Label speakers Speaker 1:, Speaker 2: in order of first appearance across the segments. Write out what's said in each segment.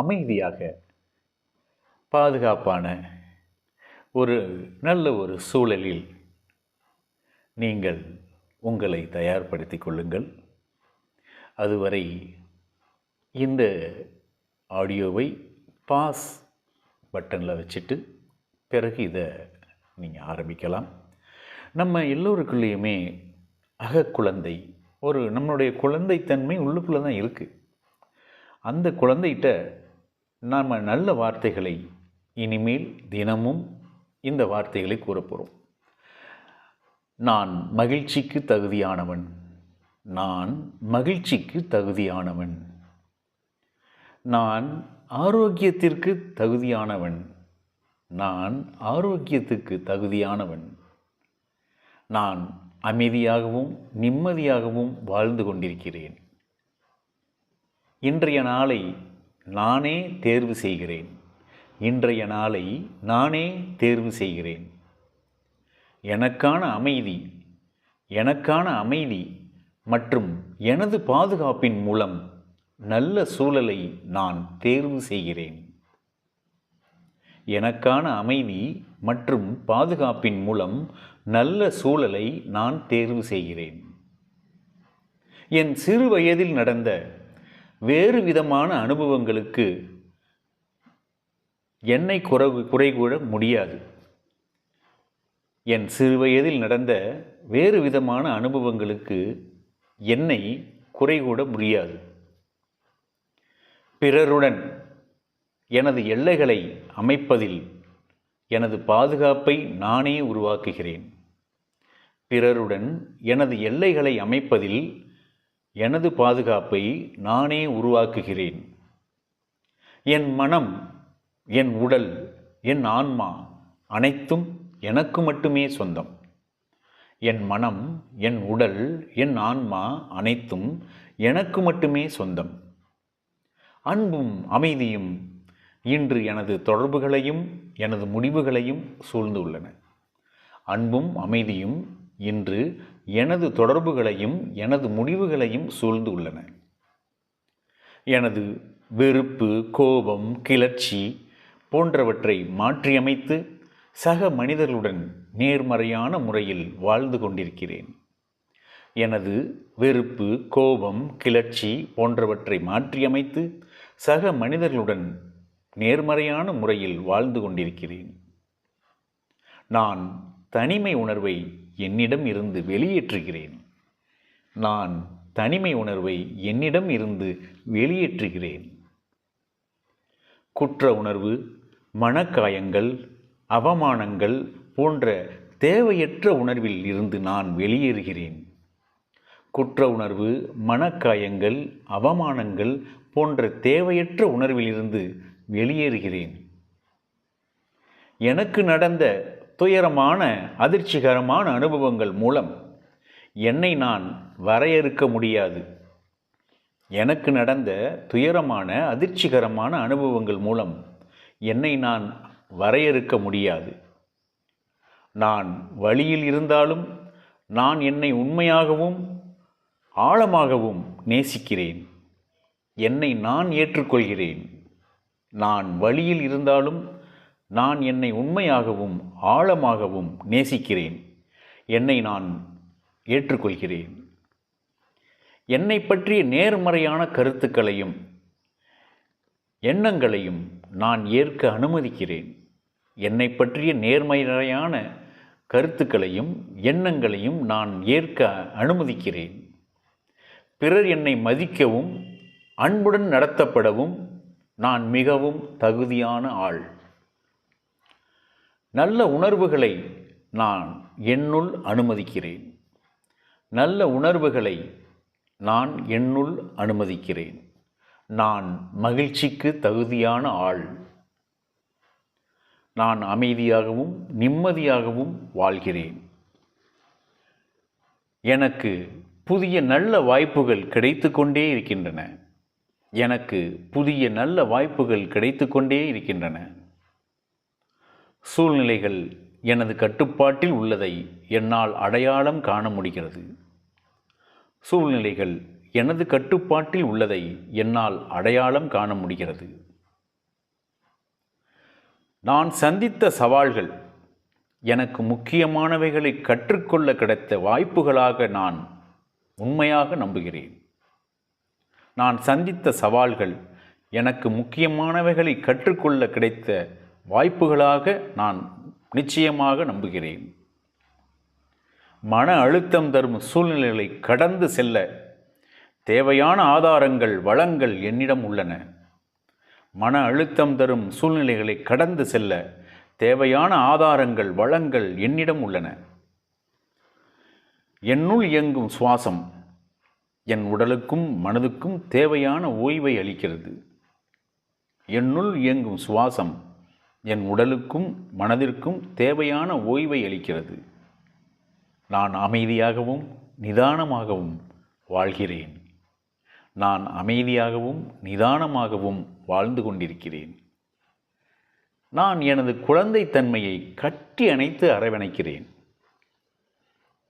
Speaker 1: அமைதியாக பாதுகாப்பான ஒரு நல்ல ஒரு சூழலில் நீங்கள் உங்களை தயார்படுத்திக் கொள்ளுங்கள். அதுவரை இந்த ஆடியோவை பாஸ் பட்டனில் வச்சுட்டு பிறகு இதை நீங்கள் ஆரம்பிக்கலாம். நம்ம எல்லோருக்குள்ளேயுமே அகக்குழந்தை ஒரு நம்மளுடைய குழந்தைத்தன்மை உள்ளுக்குள்ளே தான் இருக்குது. அந்த குழந்தைகிட்ட நாம் நல்ல வார்த்தைகளை இனிமேல் தினமும் இந்த வார்த்தைகளை கூறப்போகிறோம் நான் மகிழ்ச்சிக்கு தகுதியானவன். நான் மகிழ்ச்சிக்கு தகுதியானவன். நான் ஆரோக்கியத்திற்கு தகுதியானவன். நான் ஆரோக்கியத்துக்கு தகுதியானவன். நான் அமைதியாகவும் நிம்மதியாகவும் வாழ்ந்து கொண்டிருக்கிறேன். இன்றைய நாளை நானே தேர்வு செய்கிறேன். இன்றைய நாளை நானே தேர்வு செய்கிறேன். எனக்கான அமைதி எனக்கான அமைதி மற்றும் எனது பாதுகாப்பின் மூலம் நல்ல சூழலை நான் தேர்வு செய்கிறேன். எனக்கான அமைதி மற்றும் பாதுகாப்பின் மூலம் நல்ல சூழலை நான் தேர்வு செய்கிறேன். என் சிறு வயதில் நடந்த வேறு விதமான அனுபவங்களுக்கு என்னை குறை குறை கூற முடியாது. என் சிறுவயதில் நடந்த வேறு விதமான அனுபவங்களுக்கு என்னை குறை கூட முடியாது. பிறருடன் எனது எல்லைகளை அமைப்பதில் எனது பாதுகாப்பை நானே உருவாக்குகிறேன். பிறருடன் எனது எல்லைகளை அமைப்பதில் எனது பாதுகாப்பை நானே உருவாக்குகிறேன். என் மனம் என் உடல் என் ஆன்மா அனைத்தும் எனக்கு மட்டுமே சொந்தம். என் மனம் என் உடல் என் ஆன்மா அனைத்தும் எனக்கு மட்டுமே சொந்தம். அன்பும் அமைதியும் இன்று எனது தொடர்புகளையும் எனது முடிவுகளையும் சூழ்ந்துள்ளன. அன்பும் அமைதியும் இன்று எனது தொடர்புகளையும் எனது முடிவுகளையும் சூழ்ந்து உள்ளன. எனது வெறுப்பு கோபம் கிளர்ச்சி போன்றவற்றை மாற்றியமைத்து சக மனிதர்களுடன் நேர்மறையான முறையில் வாழ்ந்து கொண்டிருக்கிறேன். எனது வெறுப்பு கோபம் கிளர்ச்சி போன்றவற்றை மாற்றியமைத்து சக மனிதர்களுடன் நேர்மறையான முறையில் வாழ்ந்து கொண்டிருக்கிறேன். நான் தனிமை உணர்வை என்னிடம் இருந்து வெளியேற்றுகிறேன். நான் தனிமை உணர்வை என்னிடம் இருந்து வெளியேற்றுகிறேன். குற்ற உணர்வு மனக்காயங்கள் அவமானங்கள் போன்ற தேவையற்ற உணர்வில் இருந்து நான் வெளியேறுகிறேன். குற்ற உணர்வு மனக்காயங்கள் அவமானங்கள் போன்ற தேவையற்ற உணர்விலிருந்து வெளியேறுகிறேன். எனக்கு நடந்த துயரமான அதிர்ச்சிகரமான அனுபவங்கள் மூலம் என்னை நான் வரையறுக்க முடியாது. எனக்கு நடந்த துயரமான அதிர்ச்சிகரமான அனுபவங்கள் மூலம் என்னை நான் வரையறுக்க முடியாது. நான் வழியில் இருந்தாலும் நான் என்னை உண்மையாகவும் ஆழமாகவும் நேசிக்கிறேன். என்னை நான் ஏற்றுக்கொள்கிறேன். நான் வழியில் இருந்தாலும் நான் என்னை உண்மையாகவும் ஆழமாகவும் நேசிக்கிறேன். என்னை நான் ஏற்றுக்கொள்கிறேன். என்னை பற்றிய நேர்மறையான கருத்துக்களையும் எண்ணங்களையும் நான் ஏற்க அனுமதிக்கிறேன். என்னை பற்றிய நேர்மறையான கருத்துக்களையும் எண்ணங்களையும் நான் ஏற்க அனுமதிக்கிறேன். பிறர் என்னை மதிக்கவும் அன்புடன் நடத்தப்படவும் நான் மிகவும் தகுதியான ஆள். நல்ல உணர்வுகளை நான் என்னுள் அனுமதிக்கிறேன். நல்ல உணர்வுகளை நான் என்னுள் அனுமதிக்கிறேன். நான் மகிழ்ச்சிக்கு தகுதியான ஆள். நான் அமைதியாகவும் நிம்மதியாகவும் வாழ்கிறேன். எனக்கு புதிய நல்ல வாய்ப்புகள் கிடைத்து கொண்டே இருக்கின்றன. எனக்கு புதிய நல்ல வாய்ப்புகள் கிடைத்து கொண்டே இருக்கின்றன. சூழ்நிலைகள் எனது கட்டுப்பாட்டில் உள்ளதை என்னால் அடையாளம் காண முடிகிறது. சூழ்நிலைகள் எனது கட்டுப்பாட்டில் உள்ளதை என்னால் அடையாளம் காண முடிகிறது. நான் சந்தித்த சவால்கள் எனக்கு முக்கியமானவைகளை கற்றுக்கொள்ள கிடைத்த வாய்ப்புகளாக நான் உண்மையாக நம்புகிறேன். நான் சந்தித்த சவால்கள் எனக்கு முக்கியமானவைகளை கற்றுக்கொள்ள கிடைத்த வாய்ப்புகளாக நான் நிச்சயமாக நம்புகிறேன். மன அழுத்தம் தரும் சூழ்நிலைகளை கடந்து செல்ல தேவையான ஆதாரங்கள் வளங்கள் என்னிடம் உள்ளன. மன அழுத்தம் தரும் சூழ்நிலைகளை கடந்து செல்ல தேவையான ஆதாரங்கள் வளங்கள் என்னிடம் உள்ளன. என்னுள் இயங்கும் சுவாசம் என் உடலுக்கும் மனதுக்கும் தேவையான ஓய்வை அளிக்கிறது. என்னுள் இயங்கும் சுவாசம் என் உடலுக்கும் மனதிற்கும் தேவையான ஓய்வை அளிக்கிறது. நான் அமைதியாகவும் நிதானமாகவும் வாழ்கிறேன். நான் அமைதியாகவும் நிதானமாகவும் வாழ்ந்து கொண்டிருக்கிறேன். நான் எனது குழந்தைத்தன்மையை கட்டி அணைத்து அரவணைக்கிறேன்.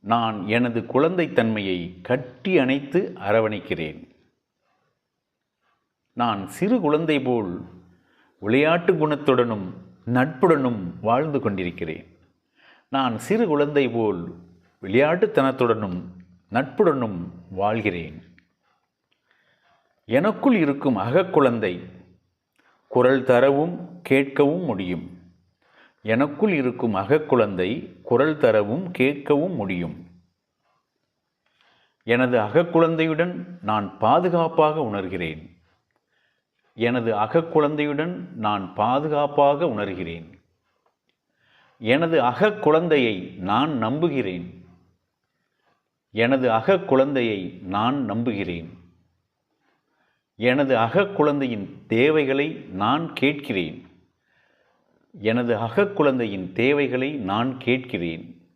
Speaker 1: நான் எனது குழந்தைத்தன்மையை கட்டி அணைத்து அரவணைக்கிறேன். நான் சிறு குழந்தை போல் விளையாட்டு குணத்துடனும் நட்புடனும் வாழ்ந்து கொண்டிருக்கிறேன். நான் சிறு குழந்தை போல் விளையாட்டுத்தனத்துடனும் நட்புடனும் வாழ்கிறேன். எனக்குள் இருக்கும் அகக்குழந்தை குரல் தரவும் கேட்கவும் முடியும். எனக்குள் இருக்கும் அகக்குழந்தை குரல் தரவும் கேட்கவும் முடியும். எனது அகக்குழந்தையுடன் நான் பாதுகாப்பாக உணர்கிறேன். எனது அகக்குழந்தையுடன் நான் பாதுகாப்பாக உணர்கிறேன். எனது அகக்குழந்தையை நான் நம்புகிறேன். எனது அகக்குழந்தையை நான் நம்புகிறேன். எனது அகக்குழந்தையின் தேவைகளை நான் கேட்கிறேன். எனது அகக்குழந்தையின் தேவைகளை நான் கேட்கிறேன்.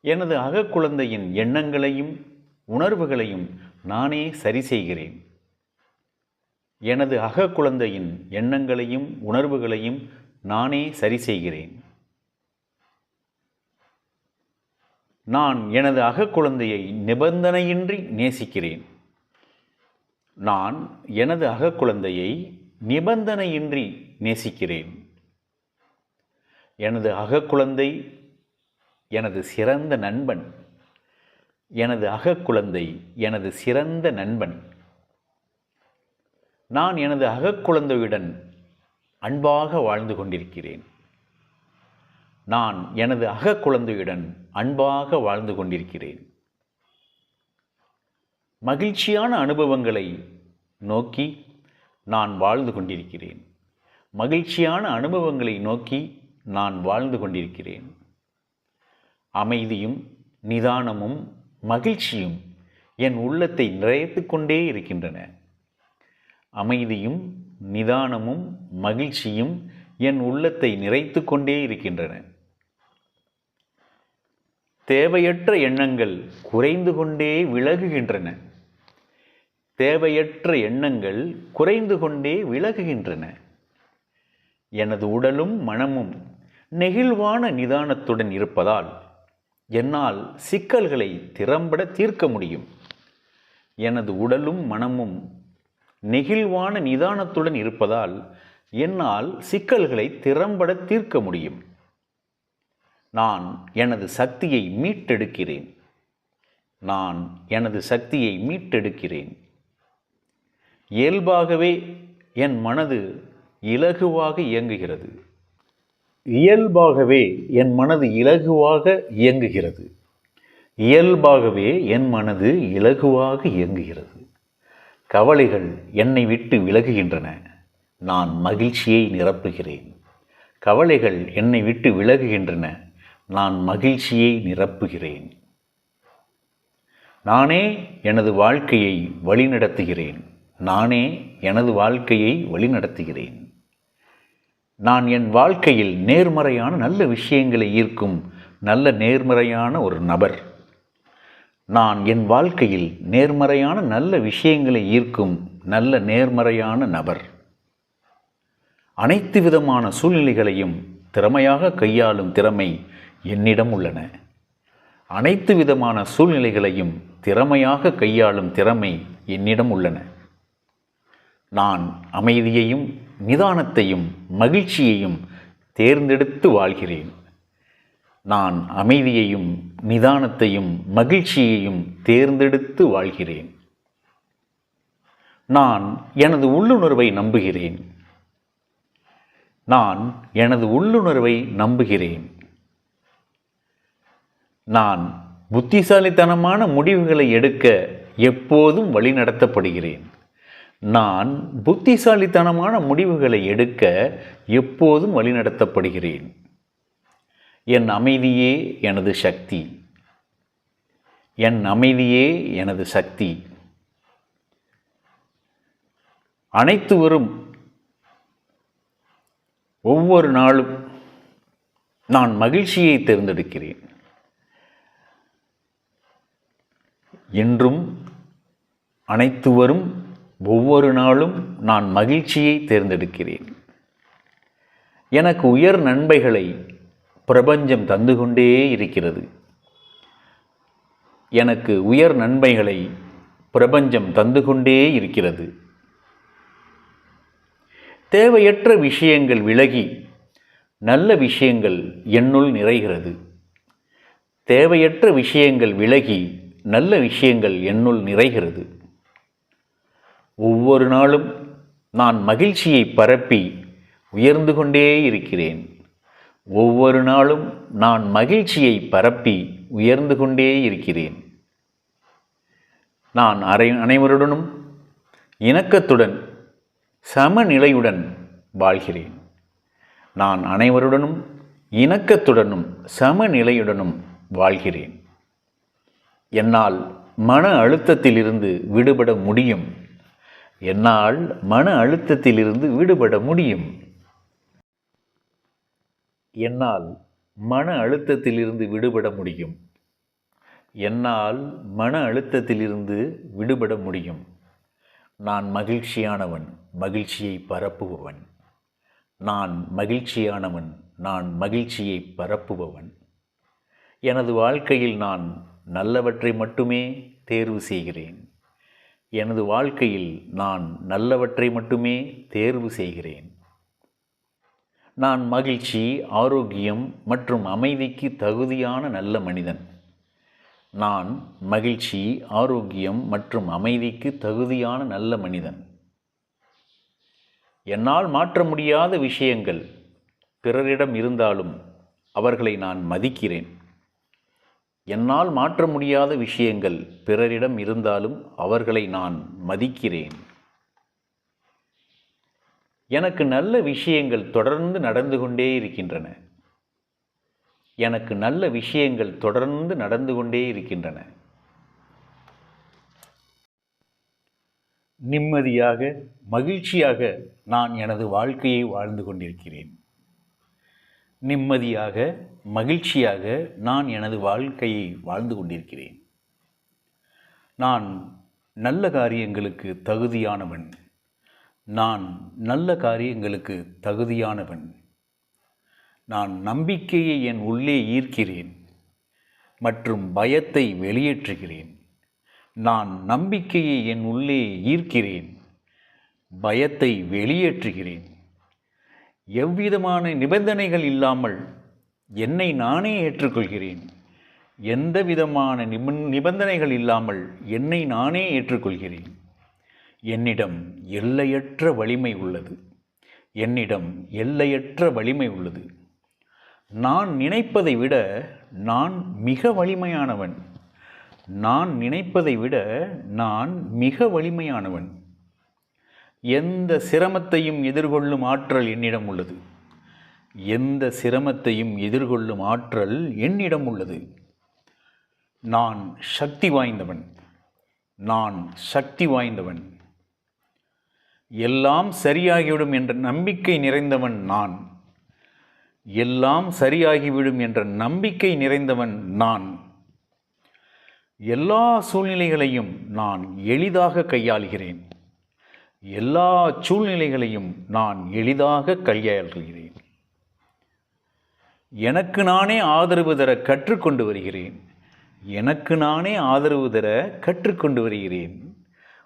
Speaker 1: எனது அகக்குழந்தையின் எண்ணங்களையும் உணர்வுகளையும் நானே சரி செய்கிறேன். எனது அகக்குழந்தையின் எண்ணங்களையும் உணர்வுகளையும் நானே சரி செய்கிறேன். நான் எனது அகக்குழந்தையை நிபந்தனையின்றி நேசிக்கிறேன். நான் எனது அகக்குழந்தையை நிபந்தனையின்றி நேசிக்கிறேன். எனது அகக்குழந்தை எனது சிறந்த நண்பன். எனது அகக்குழந்தை எனது சிறந்த நண்பன். நான் எனது அகக்குழந்தையுடன் அன்பாக வாழ்ந்து கொண்டிருக்கிறேன். நான் எனது அகக்குழந்தையுடன் அன்பாக வாழ்ந்து கொண்டிருக்கிறேன். மகிழ்ச்சியான அனுபவங்களை நோக்கி நான் வாழ்ந்து கொண்டிருக்கிறேன். மகிழ்ச்சியான அனுபவங்களை நோக்கி நான் வாழ்ந்து கொண்டிருக்கிறேன். அமைதியும் நிதானமும் மகிழ்ச்சியும் என் உள்ளத்தை நிறைத்து கொண்டே இருக்கின்றன. அமைதியும் நிதானமும் மகிழ்ச்சியும் என் உள்ளத்தை நிறைத்து கொண்டே இருக்கின்றன. தேவையற்ற எண்ணங்கள் குறைந்து கொண்டே விலகுகின்றன. தேவையற்ற எண்ணங்கள் குறைந்து கொண்டே விலகுகின்றன. எனது உடலும் மனமும் நெகிழ்வான நிதானத்துடன் இருப்பதால் என்னால் சிக்கல்களை திறம்பட தீர்க்க முடியும். எனது உடலும் மனமும் நெகிழ்வான நிதானத்துடன் இருப்பதால் என்னால் சிக்கல்களை திறம்பட தீர்க்க முடியும். நான் எனது சக்தியை மீட்டெடுக்கிறேன். நான் எனது சக்தியை மீட்டெடுக்கிறேன். இயல்பாகவே என் மனது இலகுவாக இயங்குகிறது. இயல்பாகவே என் மனது இலகுவாக இயங்குகிறது. இயல்பாகவே என் மனது இலகுவாக இயங்குகிறது. கவலைகள் என்னை விட்டு விலகுகின்றன. நான் மகிழ்ச்சியை நிரப்புகிறேன். கவலைகள் என்னை விட்டு விலகுகின்றன. நான் மகிழ்ச்சியை நிரப்புகிறேன். நானே எனது வாழ்க்கையை வழிநடத்துகிறேன். நானே எனது வாழ்க்கையை வழிநடத்துகிறேன். நான் என் வாழ்க்கையில் நேர்மறையான நல்ல விஷயங்களை ஈர்க்கும் நல்ல நேர்மறையான ஒரு நபர். நான் என் வாழ்க்கையில் நேர்மறையான நல்ல விஷயங்களை ஈர்க்கும் நல்ல நேர்மறையான நபர். அனைத்து விதமான சூழ்நிலைகளையும் திறமையாக கையாளும் திறமை என்னிடம் உள்ளன. அனைத்து விதமான சூழ்நிலைகளையும் திறமையாக கையாளும் திறமை என்னிடம் உள்ளன. நான் அமைதியையும் நிதானத்தையும் மகிழ்ச்சியையும் தேர்ந்தெடுத்து வாழ்கிறேன். நான் அமைதியையும் நிதானத்தையும் மகிழ்ச்சியையும் தேர்ந்தெடுத்து வாழ்கிறேன். நான் எனது உள்ளுணர்வை நம்புகிறேன். நான் எனது உள்ளுணர்வை நம்புகிறேன். நான் புத்திசாலித்தனமான முடிவுகளை எடுக்க எப்போதும் வழிநடத்தப்படுகிறேன் நான் புத்திசாலித்தனமான முடிவுகளை எடுக்க எப்போதும் வழிநடத்தப்படுகிறேன் என் அமைதியே எனது சக்தி. என் அமைதியே எனது சக்தி. அனைத்து வரும் ஒவ்வொரு நாளும் நான் மகிழ்ச்சியை தேர்ந்தெடுக்கிறேன். இன்றும் அனைத்து வரும் ஒவ்வொரு நாளும் நான் மகிழ்ச்சியை தேர்ந்தெடுக்கிறேன். எனக்கு உயர் நன்மைகளை பிரபஞ்சம் தந்து கொண்டே இருக்கிறது. எனக்கு உயர் நன்மைகளை பிரபஞ்சம் தந்து கொண்டே இருக்கிறது. தேவையற்ற விஷயங்கள் விலகி நல்ல விஷயங்கள் என்னுள் நிறைகிறது. தேவையற்ற விஷயங்கள் விலகி நல்ல விஷயங்கள் என்னுள் நிறைகிறது. ஒவ்வொரு நாளும் நான் மகிழ்ச்சியை பரப்பி உயர்ந்து கொண்டே இருக்கிறேன். ஒவ்வொரு நாளும் நான் மகிழ்ச்சியை பரப்பி உயர்ந்து கொண்டே இருக்கிறேன். நான் அரை அனைவருடனும் இணக்கத்துடன் சமநிலையுடன் வாழ்கிறேன். நான் அனைவருடனும் இணக்கத்துடனும் சமநிலையுடனும் வாழ்கிறேன். என்னால் மன அழுத்தத்திலிருந்து விடுபட முடியும். என்னால் மன அழுத்தத்திலிருந்து விடுபட முடியும். என்னால் மன அழுத்தத்திலிருந்து விடுபட முடியும். என்னால் மன அழுத்தத்திலிருந்து விடுபட முடியும். நான் மகிழ்ச்சியானவன் மகிழ்ச்சியை பரப்புபவன். நான் மகிழ்ச்சியானவன் நான் மகிழ்ச்சியை பரப்புபவன். எனது வாழ்க்கையில் நான் நல்லவற்றை மட்டுமே தேர்வு செய்கிறேன். எனது வாழ்க்கையில் நான் நல்லவற்றை மட்டுமே தேர்வு செய்கிறேன். நான் மகிழ்ச்சி ஆரோக்கியம் மற்றும் அமைதிக்கு தகுதியான நல்ல மனிதன். நான் மகிழ்ச்சி ஆரோக்கியம் மற்றும் அமைதிக்கு தகுதியான நல்ல மனிதன். என்னால் மாற்ற முடியாத விஷயங்கள் பிறரிடம் இருந்தாலும் அவர்களை நான் மதிக்கிறேன். என்னால் மாற்ற முடியாத விஷயங்கள் பிறரிடம் இருந்தாலும் அவர்களை நான் மதிக்கிறேன். எனக்கு நல்ல விஷயங்கள் தொடர்ந்து நடந்து கொண்டே இருக்கின்றன. எனக்கு நல்ல விஷயங்கள் தொடர்ந்து நடந்து கொண்டே இருக்கின்றன. நிம்மதியாக மகிழ்ச்சியாக நான் எனது வாழ்க்கையை வாழ்ந்து கொண்டிருக்கிறேன். நிம்மதியாக மகிழ்ச்சியாக நான் எனது வாழ்க்கையை வாழ்ந்து கொண்டிருக்கிறேன். நான் நல்ல காரியங்களுக்கு தகுதியானவன். நான் நல்ல காரியங்களுக்கு தகுதியானவன். நான் நம்பிக்கையை என் உள்ளே ஈர்க்கிறேன். மற்றும் பயத்தை வெளியேற்றுகிறேன். நான் நம்பிக்கையை என் உள்ளே ஈர்க்கிறேன். பயத்தை வெளியேற்றுகிறேன். எவ்விதமான நிபந்தனைகள் இல்லாமல் என்னை நானே ஏற்றுக்கொள்கிறேன். எந்த விதமான நிபந்தனைகள் இல்லாமல் என்னை நானே ஏற்றுக்கொள்கிறேன். என்னிடம் எல்லையற்ற வலிமை உள்ளது. என்னிடம் எல்லையற்ற வலிமை உள்ளது. நான் நினைப்பதை விட நான் மிக வலிமையானவன். நான் நினைப்பதை விட நான் மிக வலிமையானவன். எந்த சிரமத்தையும் எதிர்கொள்ளும் ஆற்றல் என்னிடம் உள்ளது. எந்த சிரமத்தையும் எதிர்கொள்ளும் ஆற்றல் என்னிடம் உள்ளது. நான் சக்தி வாய்ந்தவன். நான் சக்தி வாய்ந்தவன். எல்லாம் சரியாகிவிடும் என்ற நம்பிக்கை நிறைந்தவன் நான். எல்லாம் சரியாகிவிடும் என்ற நம்பிக்கை நிறைந்தவன் நான். எல்லா சூழ்நிலைகளையும் நான் எளிதாக கையாளுகிறேன். எல்லா சூழ்நிலைகளையும் நான் எளிதாக கையாளுகிறேன். எனக்கு நானே ஆதரவு தர கற்றுக்கொண்டு வருகிறேன். எனக்கு நானே ஆதரவு தர கற்றுக்கொண்டு வருகிறேன்.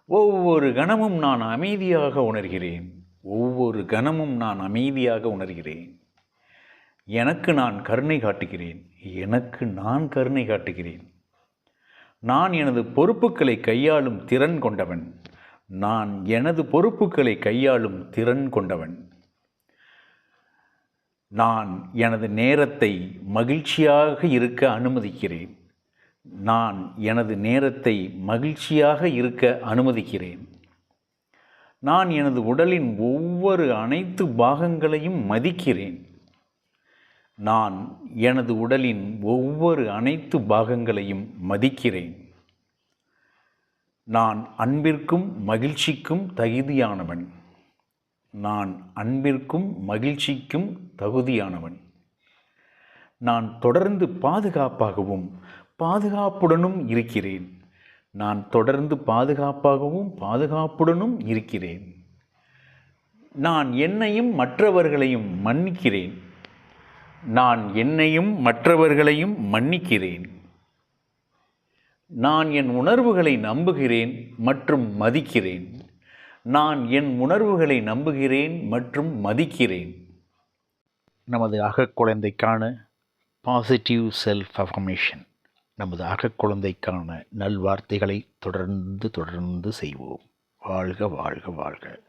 Speaker 1: ஒவ்வொரு கணமும் நான் அமைதியாக உணர்கிறேன். ஒவ்வொரு கணமும் நான் அமைதியாக உணர்கிறேன். எனக்கு நான் கருணை காட்டுகிறேன். எனக்கு நான் கருணை காட்டுகிறேன். நான் எனது பொறுப்புகளை கையாளும் திறன் கொண்டவன். நான் எனது பொறுப்புகளை கையாளும் திறன் கொண்டவன். நான் எனது நேரத்தை மகிழ்ச்சியாக இருக்க அனுமதிக்கிறேன். நான் எனது நேரத்தை மகிழ்ச்சியாக இருக்க அனுமதிக்கிறேன். நான் எனது உடலின் ஒவ்வொரு அனைத்து பாகங்களையும் மதிக்கிறேன். நான் எனது உடலின் ஒவ்வொரு அனைத்து பாகங்களையும் மதிக்கிறேன். நான் அன்பிற்கும் மகிழ்ச்சிக்கும் தகுதியானவன். நான் அன்பிற்கும் மகிழ்ச்சிக்கும் தகுதியானவன். நான் தொடர்ந்து பாதுகாப்பாகவும் பாதுகாப்புடனும் இருக்கிறேன். நான் தொடர்ந்து பாதுகாப்பாகவும் பாதுகாப்புடனும் இருக்கிறேன். நான் என்னையும் மற்றவர்களையும் மன்னிக்கிறேன். நான் என்னையும் மற்றவர்களையும் மன்னிக்கிறேன். நான் என் உணர்வுகளை நம்புகிறேன் மற்றும் மதிக்கிறேன். நான் என் உணர்வுகளை நம்புகிறேன் மற்றும் மதிக்கிறேன். நமது அகக்குழந்தைக்கான பாசிட்டிவ் செல்ஃப் அஃபர்மேஷன் நமது அகக்குழந்தைக்கான நல்வார்த்தைகளை தொடர்ந்து தொடர்ந்து செய்வோம். வாழ்க வாழ்க வாழ்க.